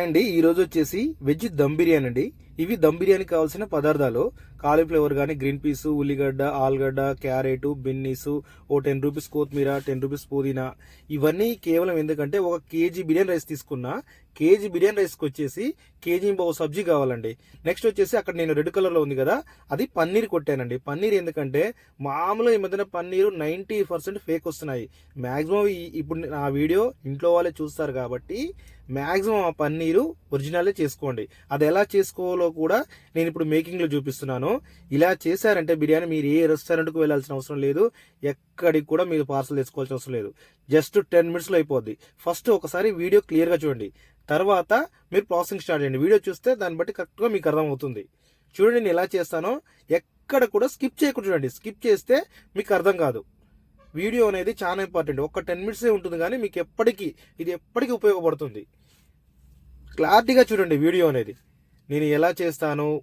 అండి ఈరోజు వచ్చేసి వెజ్ దమ్ బిర్యానీ అండి. ఇవి దమ్ బిర్యానీ కావాల్సిన పదార్థాలు. కాలీఫ్లవర్ కానీ గ్రీన్ పీస్ ఉల్లిగడ్డ ఆలుగడ్డ క్యారెట్ బిన్నీస్ ఓ టెన్ రూపీస్ కొత్తిమీర టెన్ రూపీస్ పుదీనా. ఇవన్నీ కేవలం ఎందుకంటే ఒక కేజీ బిర్యానీ రైస్ తీసుకున్నా కేజీ బిర్యానీ రైస్కి వచ్చేసి కేజీ బావు సబ్జీ కావాలండి. నెక్స్ట్ వచ్చేసి అక్కడ నేను రెడ్ కలర్లో ఉంది కదా అది పన్నీర్ కొట్టానండి. పన్నీర్ ఎందుకంటే మామూలుగా ఈ మధ్యన పన్నీరు నైంటీ పర్సెంట్ ఫేక్ వస్తున్నాయి. మ్యాక్సిమం ఇప్పుడు నా వీడియో ఇంట్లో వాళ్ళే చూస్తారు కాబట్టి మ్యాక్సిమం ఆ పన్నీరు ఒరిజినలే చేసుకోండి. అది ఎలా చేసుకోవాలో కూడా నేను ఇప్పుడు మేకింగ్లో చూపిస్తున్నాను. ఇలా చేశారంటే బిర్యానీ మీరు ఏ రెస్టారెంట్కి వెళ్ళాల్సిన అవసరం లేదు. ఎక్కడికి కూడా మీరు పార్సల్ తీసుకోవాల్సిన అవసరం లేదు. జస్ట్ టెన్ మినిట్స్లో అయిపోద్ది. ఫస్ట్ ఒకసారి వీడియో క్లియర్గా చూడండి. తర్వాత మీరు ప్రాసెసింగ్ స్టార్ట్ చేయండి. వీడియో చూస్తే దాన్ని బట్టి కరెక్ట్గా మీకు అర్థమవుతుంది. చూడండి నేను ఎలా చేస్తానో. ఎక్కడ కూడా స్కిప్ చేయకుండా చూడండి. స్కిప్ చేస్తే మీకు అర్థం కాదు. వీడియో అనేది చాలా ఇంపార్టెంట్. ఒక టెన్ మినిట్సే ఉంటుంది కానీ మీకు ఎప్పటికీ ఇది ఎప్పటికీ ఉపయోగపడుతుంది. క్లారిటీగా చూడండి వీడియో అనేది. నేను ఎలా చేస్తాను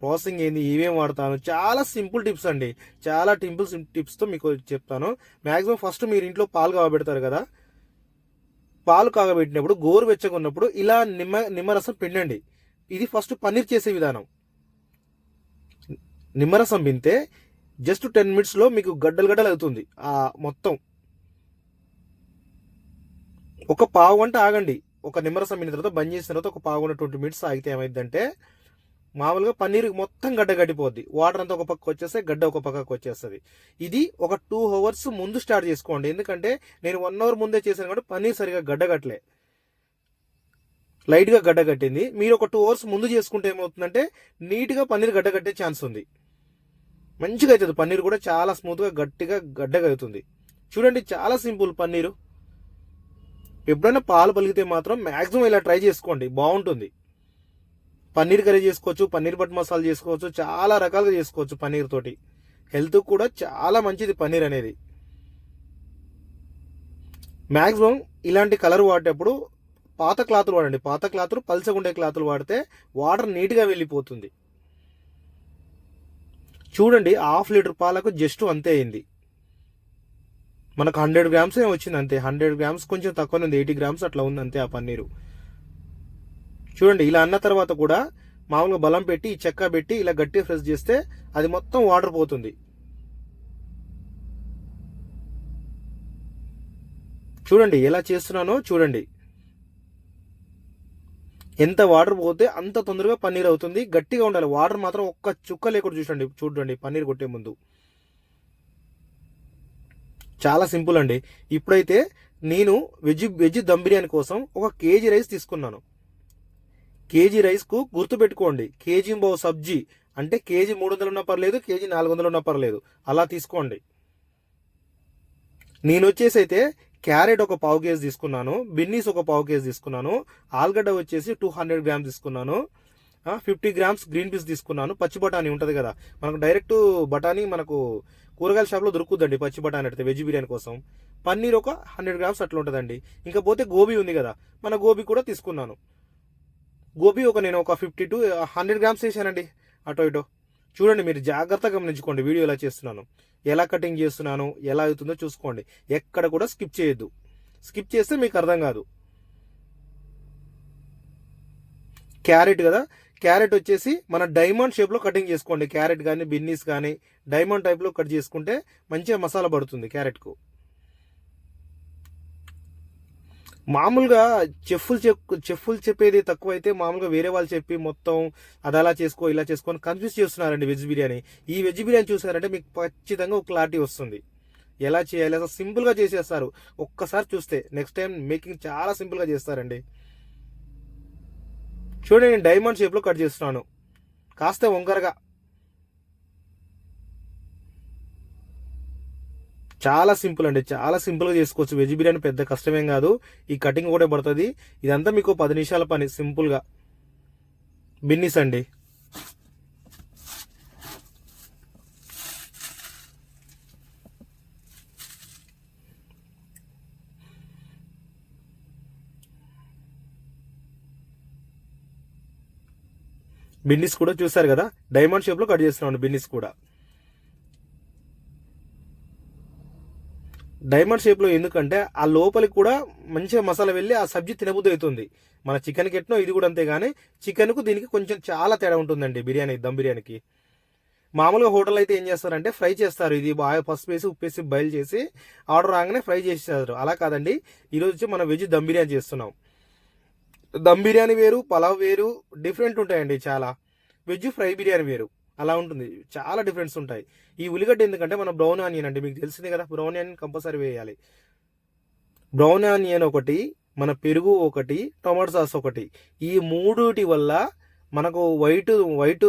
ప్రాసెసింగ్ ఏంది ఏమేమి వాడతాను చాలా సింపుల్ టిప్స్ అండి. చాలా టింపుల్ టిప్స్తో మీకు చెప్తాను. మ్యాక్సిమం ఫస్ట్ మీరు ఇంట్లో పాలు కాగబెడతారు కదా? పాలు కాగబెట్టినప్పుడు గోరువెచ్చగా ఉన్నప్పుడు ఇలా నిమ్మ నిమ్మరసం పిండండి. ఇది ఫస్ట్ పన్నీర్ చేసే విధానం. నిమ్మరసం పింతే జస్ట్ టెన్ మినిట్స్లో మీకు గడ్డలు గడ్డలు అవుతుంది ఆ మొత్తం. ఒక పావు గంట ఆగండి. ఒక నిమ్మరసం అయిన తర్వాత బంద్ చేసిన తర్వాత ఒక పావు ట్వంటీ మినిట్స్ ఆగితే ఏమైందంటే మామూలుగా పన్నీర్ మొత్తం గడ్డ గడ్డిపోద్ది. వాటర్ అంతా ఒక పక్కకు వచ్చేస్తే గడ్డ ఒక పక్కకు వచ్చేస్తుంది. ఇది ఒక టూ అవర్స్ ముందు స్టార్ట్ చేసుకోండి. ఎందుకంటే నేను వన్ అవర్ ముందే చేశాను కాబట్టి పన్నీర్ సరిగా గడ్డ కట్టలే లైట్గా గడ్డ కట్టింది మీరు ఒక టూ అవర్స్ ముందు చేసుకుంటే ఏమవుతుందంటే నీట్గా పన్నీర్ గడ్డ కట్టే ఛాన్స్ ఉంది. మంచిగా అవుతుంది పన్నీర్ కూడా చాలా స్మూత్గా గట్టిగా గడ్డగా అవుతుంది చూడండి చాలా సింపుల్ పన్నీరు. ఎప్పుడైనా పాలు పలిగితే మాత్రం మ్యాక్సిమం ఇలా ట్రై చేసుకోండి. బాగుంటుంది. పన్నీర్ కర్రీ చేసుకోవచ్చు పన్నీర్ బట్ మసాలా చేసుకోవచ్చు చాలా రకాలుగా చేసుకోవచ్చు పన్నీర్ తోటి. హెల్త్ కూడా చాలా మంచిది పన్నీర్ అనేది. మ్యాక్సిమం ఇలాంటి కలర్ వాడేటప్పుడు పాత క్లాతులు వాడండి. పాత క్లాతులు పల్చగుండే క్లాతులు వాడితే వాటర్ నీట్గా వెళ్ళిపోతుంది. చూడండి హాఫ్ లీటర్ పాలకు జస్ట్ అంతే అయింది. మనకు హండ్రెడ్ గ్రామ్స్ ఏ వచ్చింది అంతే హండ్రెడ్ గ్రామ్స్ కొంచెం తక్కువనే ఉంది. ఎయిటీ గ్రామ్స్ అట్లా ఉంది అంతే ఆ పన్నీరు. చూడండి ఇలా అన్న తర్వాత కూడా మామూలుగా బలం పెట్టి ఈ చెక్క పెట్టి ఇలా గట్టిగా ఫ్రెష్ చేస్తే అది మొత్తం వాటర్ పోతుంది. చూడండి ఎలా చేస్తున్నానో చూడండి. ఎంత వాటర్ పోతే అంత తొందరగా పన్నీర్ అవుతుంది. గట్టిగా ఉండాలి. వాటర్ మాత్రం ఒక్క చుక్క లేకుండా చూడండి చూడండి పన్నీర్ కొట్టే ముందు. చాలా సింపుల్ అండి. ఇప్పుడైతే నేను వెజ్ వెజ్ దమ్ బిర్యానీ కోసం ఒక కేజీ రైస్ తీసుకున్నాను. కేజీ రైస్కు గుర్తుపెట్టుకోండి. కేజీ బావు సబ్జీ అంటే కేజీ మూడు వందలు ఉన్నా పర్లేదు కేజీ నాలుగు వందలు ఉన్నా పర్లేదు. అలా తీసుకోండి. నేను వచ్చేసి అయితే క్యారెట్ ఒక పావు కేజీ తీసుకున్నాను బిన్నీస్ ఒక పావు కేజీ తీసుకున్నాను ఆలుగడ్డ వచ్చేసి టూ హండ్రెడ్ గ్రామ్స్ తీసుకున్నాను. ఫిఫ్టీ గ్రామ్స్ గ్రీన్ పీస్ తీసుకున్నాను. పచ్చి బఠానీ ఉంటుంది కదా. మనకు డైరెక్ట్ బఠానీ మనకు కూరగాయల షాప్లో దొరుకుతుందండి పచ్చి బఠానీ అయితే వెజ్ బిర్యానీ కోసం. పన్నీర్ ఒక హండ్రెడ్ గ్రామ్స్ అట్లా ఉంటుందండి. ఇంకా పోతే గోబీ ఉంది కదా. మన గోబీ కూడా తీసుకున్నాను. గోబీ ఒక నేను ఒక ఫిఫ్టీ టు హండ్రెడ్ గ్రామ్స్ వేసానండి. అటో ఇటో. చూడండి మీరు జాగ్రత్తగా గమనించుకోండి. వీడియో ఎలా చేస్తున్నాను. ఎలా కటింగ్ చేస్తున్నాను ఎలా అవుతుందో చూసుకోండి. ఎక్కడ కూడా స్కిప్ చేయొద్దు. స్కిప్ చేస్తే మీకు అర్థం కాదు. క్యారెట్ కదా. క్యారెట్ వచ్చేసి మన డైమండ్ షేప్లో కటింగ్ చేసుకోండి. క్యారెట్ కానీ బిన్నీస్ కానీ డైమండ్ టైప్లో కట్ చేసుకుంటే మంచిగా మసాలా పడుతుంది క్యారెట్కు మామూలుగా చెఫ్లు చెప్ చెఫ్లు చెప్పేది తక్కువ అయితే మామూలుగా వేరే వాళ్ళు చెప్పి మొత్తం అది అలా చేసుకో ఇలా చేసుకో అని కన్ఫ్యూజ్ చేస్తున్నారండి వెజ్ బిర్యానీ. ఈ వెజ్ బిర్యానీ చూసారంటే మీకు ఖచ్చితంగా ఒక క్లారిటీ వస్తుంది. ఎలా చేయాలి? అసలు సింపుల్గా చేసేస్తారు. ఒక్కసారి చూస్తే నెక్స్ట్ టైం మేకింగ్ చాలా సింపుల్గా చేస్తారండి. చూడండి నేను డైమండ్ షేప్లో కట్ చేస్తున్నాను. కాస్త వంకరగా. చాలా సింపుల్ అండి చాలా సింపుల్గా చేసుకోవచ్చు. వెజ్ బిర్యానీ పెద్ద కష్టమేం కాదు. ఈ కటింగ్ కూడా పడుతుంది. ఇదంతా మీకు పది నిమిషాల పని సింపుల్గా బిన్నీస్ అండి. బిన్నిస్ కూడా చూసారు కదా? డైమండ్ షేప్లో కట్ చేస్తున్నాను బిన్నిస్ కూడా. డైమండ్ షేప్లో ఎందుకంటే ఆ లోపలికి కూడా మంచిగా మసాలా వెళ్ళి ఆ సబ్జీ తినబుద్ధి అవుతుంది. మన చికెన్కి ఎట్నో ఇది కూడా అంతే కానీ చికెన్కు దీనికి కొంచెం చాలా తేడా ఉంటుందండి బిర్యానీ దమ్ బిర్యానీకి. మామూలుగా హోటల్ అయితే ఏం చేస్తారంటే ఫ్రై చేస్తారు. ఇది బాగా పసుపు వేసి ఉప్పు వేసి బయలు చేసి ఆర్డర్ రాగానే ఫ్రై చేసేస్తారు. అలా కాదండి. ఈరోజు మనం వెజ్ దమ్ బిర్యానీ చేస్తున్నాం. దమ్ బిర్యానీ వేరు పలావ్ వేరు డిఫరెంట్ ఉంటాయండి చాలా. వెజ్ ఫ్రై బిర్యానీ వేరు. అలా ఉంటుంది. చాలా డిఫరెన్స్ ఉంటాయి. ఈ ఉల్లిగడ్డ ఎందుకంటే మన బ్రౌన్ ఆనియన్ అండి. మీకు తెలిసింది కదా బ్రౌన్ ఆనియన్ కంపల్సరీ వేయాలి. బ్రౌన్ ఆనియన్ ఒకటి మన పెరుగు ఒకటి టొమాటో సాస్ ఒకటి. ఈ మూడుటి వల్ల మనకు వైట్ వైట్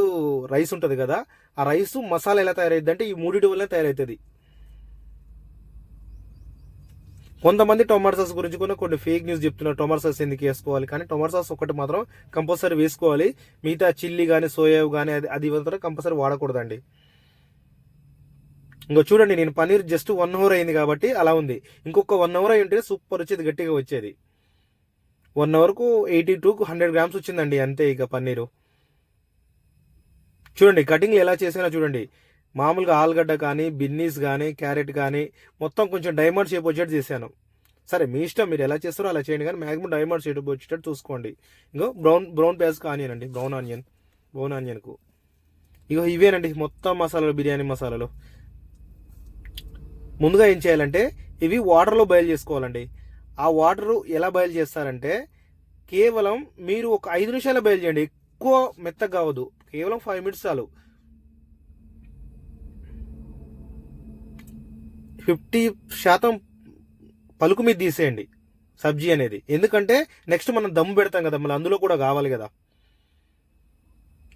రైస్ ఉంటుంది కదా ఆ రైస్ మసాలా ఎలా తయారైద్ది అంటే ఈ మూడిటి వల్ల తయారవుతుంది కొంతమంది టొమాటో సాస్ గురించి కూడా కొన్ని ఫేక్ న్యూస్ చెప్తున్నారు. టొమాటో సాస్ ఎందుకు వేసుకోవాలి? కానీ టొమాటో సాస్ ఒకటి మాత్రం కంపల్సరీ వేసుకోవాలి. మిగతా చిల్లీ కానీ సోయా కానీ అది అది మాత్రం కంపల్సరీ వాడకూడదండి. ఇంకో చూడండి నేను పన్నీర్ జస్ట్ వన్ అవర్ అయింది కాబట్టి అలా ఉంది. ఇంకొక వన్ అవర్ అయి ఉంటే సూపర్ వచ్చేది గట్టిగా వచ్చేది. వన్ అవర్కు ఎయిటీ టు హండ్రెడ్ గ్రామ్స్ వచ్చిందండి అంతే ఇక పన్నీరు. చూడండి కటింగ్లు ఎలా చేసినా చూడండి. మామూలుగా ఆలుగడ్డ కానీ బిన్నీస్ కానీ క్యారెట్ కానీ మొత్తం కొంచెం డైమండ్ షేప్ వచ్చేట్టు చేశాను. సరే మీ ఇష్టం మీరు ఎలా చేస్తారో అలా చేయండి కానీ మ్యాక్సిమం డైమండ్ షేప్ వచ్చేటట్టు చూసుకోండి. ఇంకో బ్రౌన్ బ్రౌన్ పేస్కి ఆనియన్ అండి బ్రౌన్ ఆనియన్ బ్రౌన్ ఆనియన్కు. ఇగో ఇవేనండి మొత్తం మసాలాలు బిర్యానీ మసాలాలు. ముందుగా ఏం చేయాలంటే ఇవి వాటర్లో బయలు చేసుకోవాలండి. ఆ వాటర్ ఎలా బయలు చేస్తారంటే కేవలం మీరు ఒక ఐదు నిమిషాలు బయలు చేయండి. ఎక్కువ మెత్తగా కావద్దు కేవలం ఫైవ్ మినిట్స్ చాలు. ఫిఫ్టీ శాతం పలుకు మీద తీసేయండి సబ్జీ అనేది. ఎందుకంటే నెక్స్ట్ మనం దమ్ పెడతాం కదా మళ్ళీ అందులో కూడా కావాలి కదా.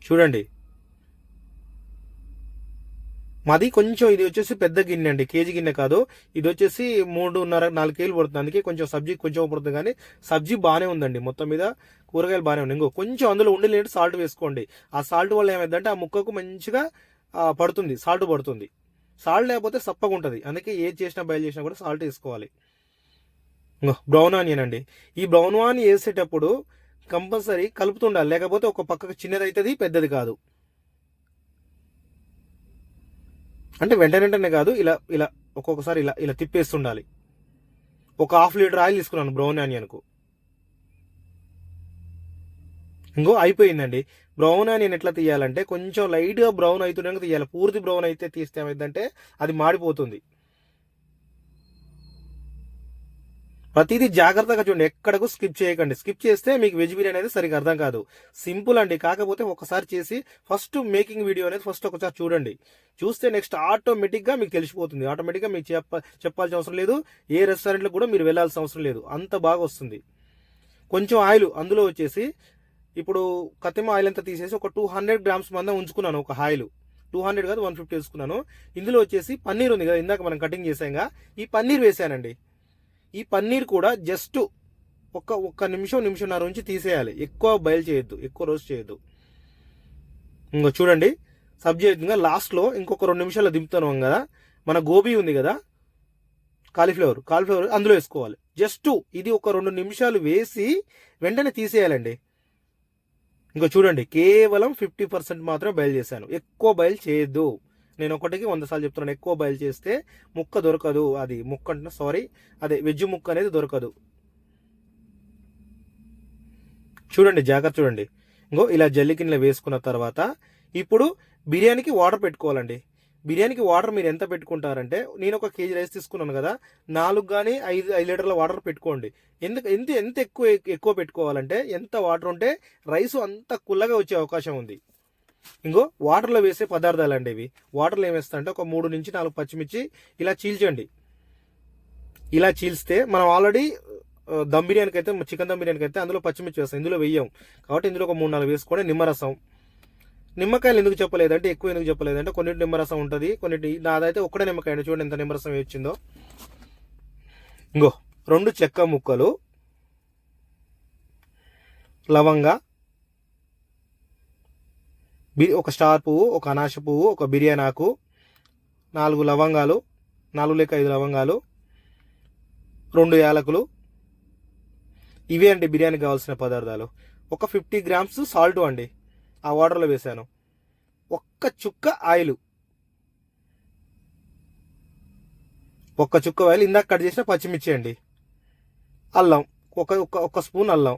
చూడండి. మాది కొంచెం ఇది వచ్చేసి పెద్ద గిన్నె అండి కేజీ గిన్నె కాదు. ఇది వచ్చేసి మూడున్నర నాలుగు కేజీలు పడుతుంది. అందుకే కొంచెం సబ్జీ కొంచెం పడుతుంది కానీ సబ్జీ బాగానే ఉందండి. మొత్తం మీద కూరగాయలు బాగానే ఉన్నాయి. ఇంకో కొంచెం అందులో ఉండి సాల్ట్ వేసుకోండి. ఆ సాల్ట్ వల్ల ఏమైందంటే ఆ ముక్కకు మంచిగా పడుతుంది. సాల్ట్ పడుతుంది. సాల్ట్ లేకపోతే సప్పగా ఉంటుంది. అందుకే ఏది చేసినా బయలు చేసినా కూడా సాల్ట్ వేసుకోవాలి. బ్రౌన్ ఆనియన్ అండి. ఈ బ్రౌన్ ఆనియన్ వేసేటప్పుడు కంపల్సరీ కలుపుతుండాలి లేకపోతే ఒక పక్కకు చిన్నది అవుతుంది పెద్దది కాదు. అంటే వెంటనే వెంటనే కాదు ఇలా ఇలా ఒక్కొక్కసారి ఇలా ఇలా తిప్పేస్తుండాలి ఒక హాఫ్ లీటర్ ఆయిల్ తీసుకున్నాను బ్రౌన్ ఆనియన్కు. ఇంకో అయిపోయిందండి. బ్రౌన్ నేను ఎట్లా తీయాలంటే కొంచెం లైట్గా బ్రౌన్ అవుతుండగా తీయాలి. పూర్తి బ్రౌన్ అయితే తీస్తే ఏమైందంటే అది మాడిపోతుంది. ప్రతిదీ జాగ్రత్తగా చూడండి. ఎక్కడకు స్కిప్ చేయకండి. స్కిప్ చేస్తే మీకు వెజ్ బిర్యానీ అనేది సరిగ్గా అర్థం కాదు. సింపుల్ అండి. కాకపోతే ఒకసారి చేసి ఫస్ట్ మేకింగ్ వీడియో అనేది ఫస్ట్ ఒకసారి చూడండి. చూస్తే నెక్స్ట్ ఆటోమేటిక్గా మీకు తెలిసిపోతుంది. ఆటోమేటిక్గా మీకు చెప్ప చెప్పాల్సిన అవసరం లేదు. ఏ రెస్టారెంట్లో కూడా మీరు వెళ్ళాల్సిన అవసరం లేదు. అంత బాగా వస్తుంది. కొంచెం ఆయిల్ అందులో వచ్చేసి ఇప్పుడు కత్తిమ ఆయిల్ అంతా తీసేసి ఒక టూ హండ్రెడ్ గ్రామ్స్ మందం ఉంచుకున్నాను ఒక ఆయిల్. టూ హండ్రెడ్ కాదు వన్ ఫిఫ్టీ వేసుకున్నాను. ఇందులో వచ్చేసి పన్నీర్ ఉంది కదా ఇందాక మనం కటింగ్ చేసాంగా ఈ పన్నీర్ వేసానండి. ఈ పన్నీర్ కూడా జస్ట్ ఒక్క ఒక్క నిమిషం నిమిషంన్నర నుంచి తీసేయాలి. ఎక్కువ బయలు చేయొద్దు ఎక్కువ రోస్ట్ చేయొద్దు. ఇంకో చూడండి సబ్జెక్ట్గా లాస్ట్లో ఇంకొక రెండు నిమిషాలు దింపుతాను కదా. మన గోబీ ఉంది కదా కాలీఫ్లవర్ కాలీఫ్లవర్ అందులో వేసుకోవాలి. జస్ట్ ఇది ఒక రెండు నిమిషాలు వేసి వెంటనే తీసేయాలండి. ఇంకో చూడండి కేవలం ఫిఫ్టీ పర్సెంట్ మాత్రమే బయలు చేశాను. ఎక్కువ బయలు చేయొద్దు. నేను ఒకటికి వంద సార్లు చెప్తున్నాను ఎక్కువ బయలు చేస్తే ముక్క దొరకదు. అది ముక్క అంటే సారీ అదే వెజ్ ముక్క అనేది దొరకదు. చూడండి జాగ్రత్త చూడండి. ఇంకో ఇలా జల్లికిన్లో వేసుకున్న తర్వాత ఇప్పుడు బిర్యానీకి వాటర్ పెట్టుకోవాలండి. బిర్యానీకి వాటర్ మీరు ఎంత పెట్టుకుంటారంటే నేను ఒక కేజీ రైస్ తీసుకున్నాను కదా నాలుగు కానీ ఐదు ఐదు లీటర్ల వాటర్ పెట్టుకోండి. ఎందుకు ఎంత ఎంత ఎక్కువ ఎక్కువ పెట్టుకోవాలంటే ఎంత వాటర్ ఉంటే రైస్ అంత కుల్లగా వచ్చే అవకాశం ఉంది. ఇంకో వాటర్లో వేసే పదార్థాలు అండి ఇవి. వాటర్లో ఏం ఒక మూడు నుంచి నాలుగు పచ్చిమిర్చి ఇలా చీల్చండి. ఇలా చీల్స్తే మనం ఆల్రెడీ దమ్ బిర్యానీకి అయితే చికెన్ దమ్ బిర్యానీకి అయితే అందులో పచ్చిమిర్చి వేస్తాం. ఇందులో వెయ్యం కాబట్టి ఇందులో ఒక మూడు నాలుగు వేసుకొని నిమ్మరసం. నిమ్మకాయలు ఎందుకు చెప్పలేదంటే ఎక్కువ ఎందుకు చెప్పలేదంటే కొన్నిటి నిమ్మరసం ఉంటుంది కొన్నిటి నాదైతే ఒక్కడే నిమ్మకాయ అండి. చూడండి ఎంత నిమ్మరసం వచ్చిందో ఇంకో రెండు చెక్క ముక్కలు లవంగా బి- ఒక స్టార్ పువ్వు ఒక అనాశ పువ్వు ఒక బిర్యానీ ఆకు నాలుగు లవంగాలు నాలుగు లేక ఐదు లవంగాలు రెండు యాలకులు. ఇవే అండి బిర్యానీకి కావాల్సిన పదార్థాలు. ఒక ఫిఫ్టీ గ్రామ్స్ సాల్ట్ అండి. ఆ వాటర్లో వేసాను ఒక్క చుక్క ఆయిల్. ఒక్క చుక్క ఆయిల్ ఇందాక కట్ చేసిన పచ్చిమిర్చి అండి. అల్లం ఒక ఒక ఒక స్పూన్ అల్లం.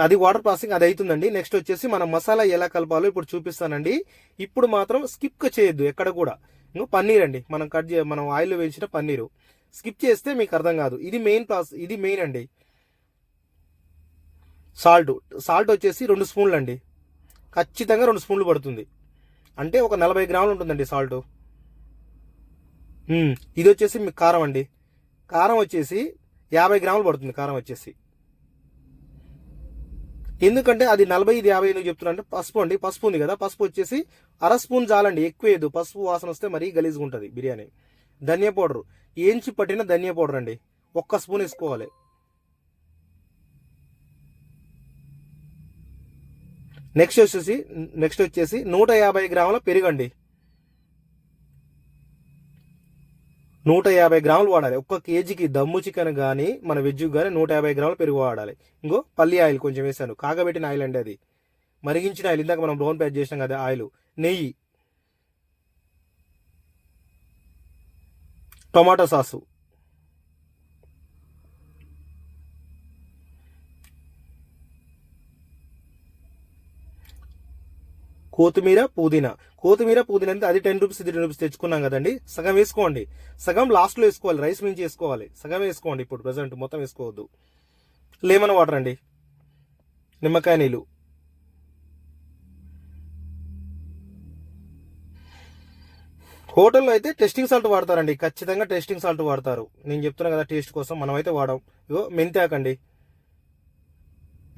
అది వాటర్ ప్రాసెసింగ్ అది అవుతుందండి నెక్స్ట్ వచ్చేసి మనం మసాలా ఎలా కలపాలో ఇప్పుడు చూపిస్తానండి. ఇప్పుడు మాత్రం స్కిప్ చేయొద్దు ఎక్కడ కూడా. ఇంకా పన్నీర్ అండి. మనం కట్ చే మనం ఆయిల్ వేయించిన పన్నీరు. స్కిప్ చేస్తే మీకు అర్థం కాదు. ఇది మెయిన్ ప్రాసెస్ ఇది మెయిన్ అండి. సాల్ట్. సాల్ట్ వచ్చేసి రెండు స్పూన్లు అండి ఖచ్చితంగా రెండు స్పూన్లు పడుతుంది. అంటే ఒక నలభై గ్రాములు ఉంటుందండి సాల్ట్. ఇది వచ్చేసి మీకు కారం అండి. కారం వచ్చేసి యాభై గ్రాములు పడుతుంది కారం వచ్చేసి. ఎందుకంటే అది నలభై ఇది యాభై ఎందుకు చెప్తున్నా అంటే పసుపు అండి పసుపు ఉంది కదా పసుపు వచ్చేసి అర స్పూన్ చాలండి ఎక్కువ వేయదు పసుపు వాసన వస్తే మరీ గలీజ్గా ఉంటుంది బిర్యానీ. ధనియా పౌడర్. ఏంచి పట్టిన ధనియా పౌడర్ అండి ఒక్క స్పూన్ వేసుకోవాలి. నెక్స్ట్ వచ్చేసి నెక్స్ట్ వచ్చేసి నూట యాభై గ్రాముల పెరుగండి. నూట యాభై గ్రాములు వాడాలి. ఒక్క కేజీకి దమ్ము చికెన్ కానీ మన వెజ్ కానీ నూట యాభై గ్రాములు పెరుగు వాడాలి. ఇంకో పల్లి ఆయిల్ కొంచెం వేసాను. కాగబెట్టిన ఆయిల్ అండి అది. మరిగించిన ఆయిల్. ఇందాక మనం బ్రౌన్ ప్యాక్ చేసినాం కదా ఆయిల్. నెయ్యి. Tomato sauce. కొత్తిమీర పుదీనా. కొత్తిమీర పుదీనా అంటే అది టెన్ రూపీస్ ఇది టెన్ రూపీస్ తెచ్చుకున్నాం కదండి. సగం వేసుకోండి. సగం లాస్ట్లో వేసుకోవాలి రైస్ మించి వేసుకోవాలి. సగం వేసుకోండి ఇప్పుడు ప్రజెంట్ మొత్తం వేసుకోవద్దు. లెమన్ వాటర్ అండి. నిమ్మకాయ నీళ్ళు. హోటల్లో అయితే టెస్టింగ్ సాల్ట్ వాడతారండి. ఖచ్చితంగా టెస్టింగ్ సాల్ట్ వాడతారు. నేను చెప్తున్నా కదా టేస్ట్ కోసం మనం అయితే వాడాం. ఇగో మెంతాకండి.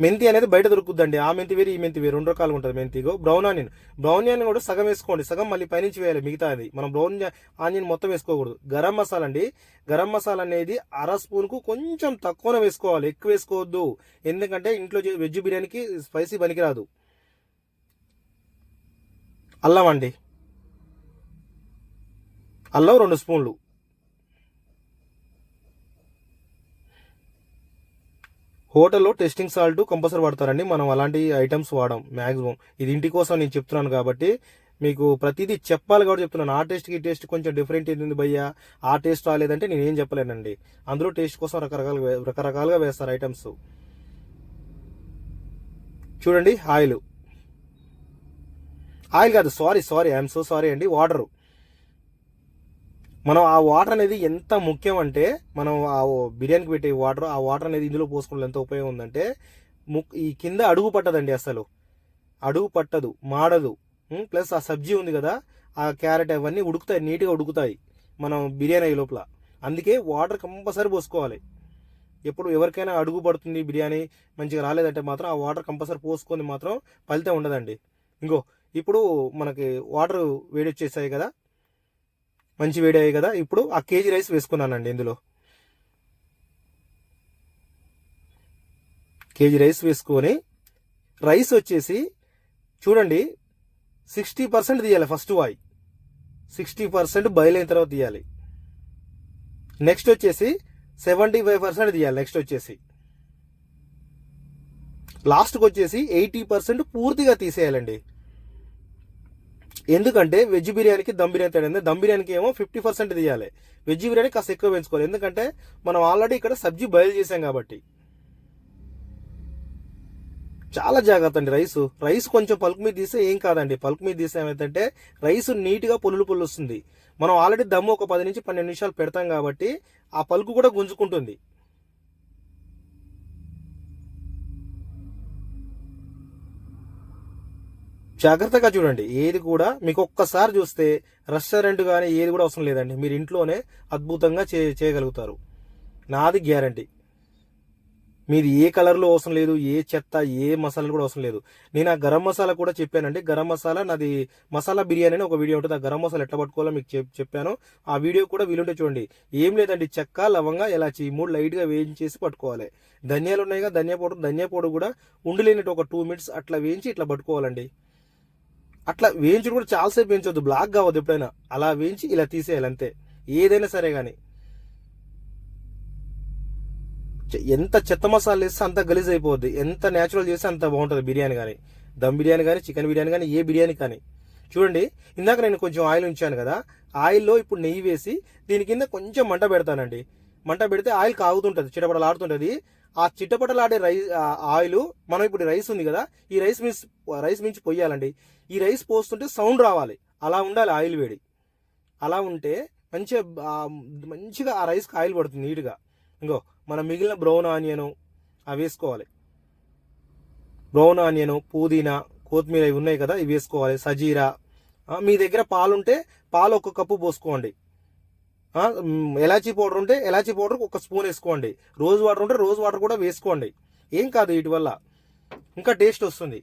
మెంతి అనేది బయట దొరుకుద్దండి. ఆ మెంతి వేరు ఈ మెంతి వేరు. రెండు రకాలు ఉంటుంది మెంతిగో బ్రౌన్ ఆనియన్. బ్రౌన్ ఆనియన్ కూడా సగం వేసుకోండి. సగం మళ్ళీ పైనుంచి వేయాలి మిగతా అది మనం బ్రౌన్ ఆనియన్ మొత్తం వేసుకోకూడదు. గరం మసాలా అండి. గరం మసాలా అనేది అర స్పూన్కు కొంచెం తక్కువనే వేసుకోవాలి. ఎక్కువ వేసుకోవద్దు. ఎందుకంటే ఇంట్లో వెజ్ బిర్యానీకి స్పైసీ పనికిరాదు. అల్లం అండి. అల్లం రెండు స్పూన్లు. హోటల్లో టెస్టింగ్ సాల్ట్ కంపల్సరీ వాడతారండి. మనం అలాంటి ఐటమ్స్ వాడం మ్యాక్సిమం ఇది ఇంటి కోసం నేను చెప్తున్నాను కాబట్టి మీకు ప్రతిదీ చెప్పాలి కాబట్టి చెప్తున్నాను. ఆ టేస్ట్కి ఈ టేస్ట్ కొంచెం డిఫరెంట్ ఏంది భయ్యా? ఆ టేస్ట్ రాలేదంటే నేను ఏం చెప్పలేనండి. అందులో టేస్ట్ కోసం రకరకాల వే- రకరకాలుగా వేస్తారు ఐటమ్స్. చూడండి ఆయిల్. ఆయిల్ కాదు sorry sorry I'm so sorry అండి. వాటరు. మనం ఆ వాటర్ అనేది ఎంత ముఖ్యం అంటే మనం ఆ బిర్యానీకి పెట్టే వాటర్ ఆ వాటర్ అనేది ఇందులో పోసుకోవడం ఎంత ఉపయోగం ఉందంటే ముక్ ఈ కింద అడుగు పట్టదండి అసలు. అడుగు పట్టదు మాడదు. ప్లస్ ఆ సబ్జీ ఉంది కదా ఆ క్యారెట్ అవన్నీ ఉడుకుతాయి నీట్గా ఉడుకుతాయి మనం బిర్యానీ అయ్యే లోపల. అందుకే వాటర్ కంపల్సరీ పోసుకోవాలి. ఎప్పుడు ఎవరికైనా అడుగు పడుతుంది బిర్యానీ మంచిగా రాలేదంటే మాత్రం ఆ వాటర్ కంపల్సరీ పోసుకొని మాత్రం ఫలితం ఉండదండి. ఇంకో ఇప్పుడు మనకి వాటర్ వేడి వచ్చేసాయి కదా మంచి వేడి అయ్యాయి కదా. ఇప్పుడు ఆ కేజీ రైస్ వేసుకున్నానండి ఇందులో. కేజీ రైస్ వేసుకొని రైస్ వచ్చేసి చూడండి సిక్స్టీ పర్సెంట్ తీయాలి ఫస్ట్ వాయి. సిక్స్టీ పర్సెంట్ బయలైన అయిన తర్వాత తీయాలి. నెక్స్ట్ వచ్చేసి సెవెంటీ ఫైవ్ పర్సెంట్ తీయాలి నెక్స్ట్ వచ్చేసి. లాస్ట్కి వచ్చేసి ఎయిటీ పర్సెంట్ పూర్తిగా తీసేయాలండి. ఎందుకంటే వెజ్ బిర్యానీకి దమ్ బిర్యానీ తేడా దమ్ బిర్యానీకి ఏమో ఫిఫ్టీ పర్సెంట్ తీయాలి. వెజ్ బిర్యానీ కాస్త ఎక్కువ పెంచుకోవాలి. ఎందుకంటే మనం ఆల్రెడీ ఇక్కడ సబ్జీ బయలు చేసాం కాబట్టి. చాలా జాగ్రత్త అండి రైస్. రైస్ కొంచెం పలుకు మీద తీస్తే ఏం కాదండి. పలుకు మీద తీస్తే ఏమైందంటే రైస్ నీట్గా పులులు పొల్లు వస్తుంది. మనం ఆల్రెడీ దమ్ము ఒక పది నుంచి పన్నెండు నిమిషాలు పెడతాం కాబట్టి ఆ పలుకు కూడా గుంజుకుంటుంది. జాగ్రత్తగా చూడండి. ఏది కూడా మీకు ఒక్కసారి చూస్తే రెస్టారెంట్ కానీ ఏది కూడా అవసరం లేదండి. మీరు ఇంట్లోనే అద్భుతంగా చే చేయగలుగుతారు. నాది గ్యారంటీ. మీది ఏ కలర్లో అవసరం లేదు ఏ చెత్త ఏ మసాలాలు కూడా అవసరం లేదు. నేను ఆ గరం మసాలా కూడా చెప్పానండి. గరం మసాలా నాది మసాలా బిర్యానీ అని ఒక వీడియో ఉంటుంది. ఆ గరం మసాలా ఎట్లా పట్టుకోవాలో మీకు చెప్- చెప్పాను. ఆ వీడియో కూడా వీలుంటే చూడండి. ఏం లేదండి. చెక్క లవంగా ఇలాచి ఈ మూడు లైట్గా వేయించేసి పట్టుకోవాలి. ధనియాలు ఉన్నాయిగా ధనియా పౌడర్ ధనియా పౌడర్ కూడా ఉండలేనట్టు ఒక టూ మినిట్స్ అట్లా వేయించి ఇట్లా పట్టుకోవాలండి. అట్లా వేయించుడు కూడా చాలాసేపు వేయించవద్దు బ్లాక్ కావద్దు ఎప్పుడైనా. అలా వేయించి ఇలా తీసేయాలి అంతే. ఏదైనా సరే కానీ ఎంత చెత్త మసాలా వేస్తే అంత గలీజ్ అయిపోద్ది. ఎంత నేచురల్ చేస్తే అంత బాగుంటుంది బిర్యానీ కానీ దమ్ బిర్యానీ కానీ చికెన్ బిర్యానీ కానీ ఏ బిర్యానీ కానీ. చూడండి ఇందాక నేను కొంచెం ఆయిల్ ఉంచాను కదా. ఆయిల్లో ఇప్పుడు నెయ్యి వేసి దీని కింద కొంచెం మంట పెడతానండి. మంట పెడితే ఆయిల్ కాగుతుంటుంది చిటపడలాడుతుంటుంది ఆ చిట్టపటలాడే రైస్ ఆయిల్ మనం ఇప్పుడు రైస్ ఉంది కదా ఈ రైస్ మించి రైస్ మించి పొయ్యాలండి. ఈ రైస్ పోస్తుంటే సౌండ్ రావాలి. అలా ఉండాలి ఆయిల్ వేడి. అలా ఉంటే మంచిగా మంచిగా ఆ రైస్కి ఆయిల్ పడుతుంది నీట్గా. ఇంకో మనం మిగిలిన బ్రౌన్ ఆనియన్ అవి వేసుకోవాలి. బ్రౌన్ ఆనియన్ పుదీనా కొత్తిమీర ఇవి ఉన్నాయి కదా ఇవి వేసుకోవాలి. సజీరా మీ దగ్గర పాలు ఉంటే పాలు ఒక కప్పు పోసుకోండి. ఎలాచీ పౌడర్ ఉంటే ఎలాచీ పౌడర్ ఒక స్పూన్ వేసుకోండి. రోజ్ వాటర్ ఉంటే రోజ్ వాటర్ కూడా వేసుకోండి. ఏం కాదు వీటి వల్ల. ఇంకా టేస్ట్ వస్తుంది.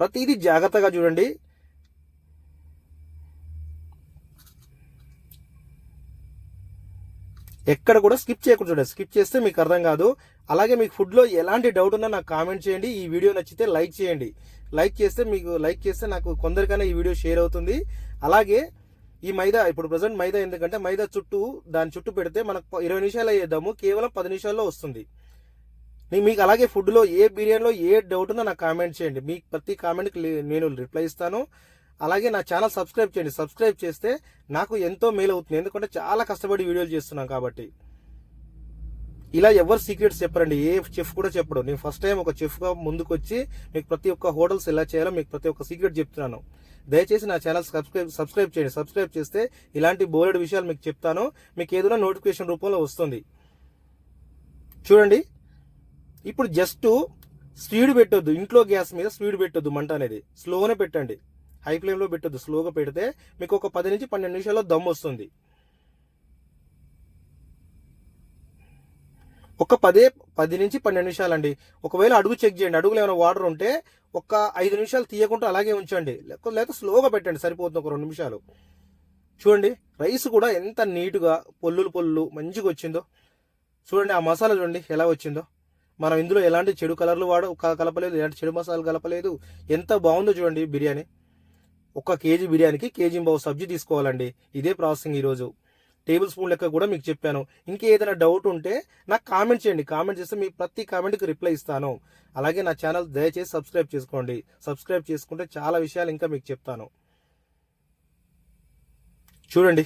ప్రతిదీ జాగ్రత్తగా చూడండి. ఎక్కడ కూడా స్కిప్ చేయకుండా చూడండి. స్కిప్ చేస్తే మీకు అర్థం కాదు. అలాగే మీకు ఫుడ్లో ఎలాంటి డౌట్ ఉన్నా నాకు కామెంట్ చేయండి. ఈ వీడియో నచ్చితే లైక్ చేయండి. లైక్ చేస్తే మీకు లైక్ చేస్తే నాకు కొందరికైనా ఈ వీడియో షేర్ అవుతుంది. అలాగే ఈ మైదా ఇప్పుడు ప్రజెంట్ మైదా ఎందుకంటే మైదా చుట్టూ దాని చుట్టూ పెడితే మనకు ఇరవై నిమిషాలు చేద్దాము కేవలం పది నిమిషాల్లో వస్తుంది. మీకు అలాగే ఫుడ్లో ఏ బిర్యానీలో ఏ డౌట్ ఉందో నాకు కామెంట్ చేయండి. మీకు ప్రతి కామెంట్కి లే- నేను రిప్లై ఇస్తాను. అలాగే నా ఛానల్ సబ్స్క్రైబ్ చేయండి. సబ్స్క్రైబ్ చేస్తే నాకు ఎంతో మేలు అవుతుంది. ఎందుకంటే చాలా కష్టపడి వీడియోలు చేస్తున్నాం కాబట్టి. ఇలా ఎవరు సీక్రెట్స్ చెప్పరండి. ఏ చెఫ్ కూడా చెప్పడు. నేను ఫస్ట్ టైం ఒక చెఫ్గా ముందుకు వచ్చి మీకు ప్రతి ఒక్క హోటల్స్ ఎలా చేయాలో మీకు ప్రతి ఒక్క సీక్రెట్ చెప్తున్నాను. దయచేసి నా ఛానల్ సబ్స్క్రైబ్ సబ్స్క్రైబ్ చేయండి. సబ్స్క్రైబ్ చేస్తే ఇలాంటి బోలెడ్ విషయాలు మీకు చెప్తాను. మీకు ఏదైనా నోటిఫికేషన్ రూపంలో వస్తుంది. చూడండి. ఇప్పుడు జస్ట్ స్పీడ్ పెట్టొద్దు. ఇంట్లో గ్యాస్ మీద స్పీడ్ పెట్టొద్దు మంట అనేది. స్లోనే పెట్టండి. హై ఫ్లేమ్లో పెట్టొద్దు. స్లోగా పెడితే మీకు ఒక పది నుంచి పన్నెండు నిమిషాల్లో దమ్ వస్తుంది. ఒక పదే పది నుంచి పన్నెండు నిమిషాలు అండి ఒకవేళ అడుగు చెక్ చేయండి. అడుగులు ఏమైనా వాటర్ ఉంటే ఒక ఐదు నిమిషాలు తీయకుండా అలాగే ఉంచండి. లేకపోతే స్లోగా పెట్టండి. సరిపోతుంది ఒక రెండు నిమిషాలు. చూడండి రైస్ కూడా ఎంత నీట్గా పొల్లులు పొల్లు మంచిగా వచ్చిందో. చూడండి ఆ మసాలా చూడండి ఎలా వచ్చిందో. మనం ఇందులో ఎలాంటి చెడు కలర్లు వాడ కలపలేదు. ఎలాంటి చెడు మసాలాలు కలపలేదు. ఎంత బాగుందో చూడండి బిర్యానీ. ఒక కేజీ బిర్యానీకి కేజీ బావు సబ్జీ తీసుకోవాలండి. ఇదే ప్రాసెసింగ్ ఈరోజు. టేబుల్ స్పూన్ లెక్క కూడా మీకు చెప్పాను. ఇంకా ఏదైనా డౌట్ ఉంటే నాకు కామెంట్ చేయండి. కామెంట్ చేస్తే మీ ప్రతి కామెంట్కి రిప్లై ఇస్తాను. అలాగే నా ఛానల్ దయచేసి సబ్స్క్రైబ్ చేసుకోండి. సబ్స్క్రైబ్ చేసుకుంటే చాలా విషయాలు ఇంకా మీకు చెప్తాను. చూడండి.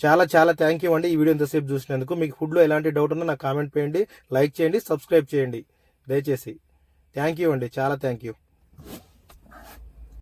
చాలా చాలా థ్యాంక్ యూ అండి ఈ వీడియో ఇంతసేపు చూసినందుకు. మీకు ఫుడ్లో ఎలాంటి డౌట్ ఉన్నా నాకు కామెంట్ చేయండి. లైక్ చేయండి సబ్స్క్రైబ్ చేయండి. దయచేసి. థ్యాంక్ యూ అండి. చాలా థ్యాంక్ యూ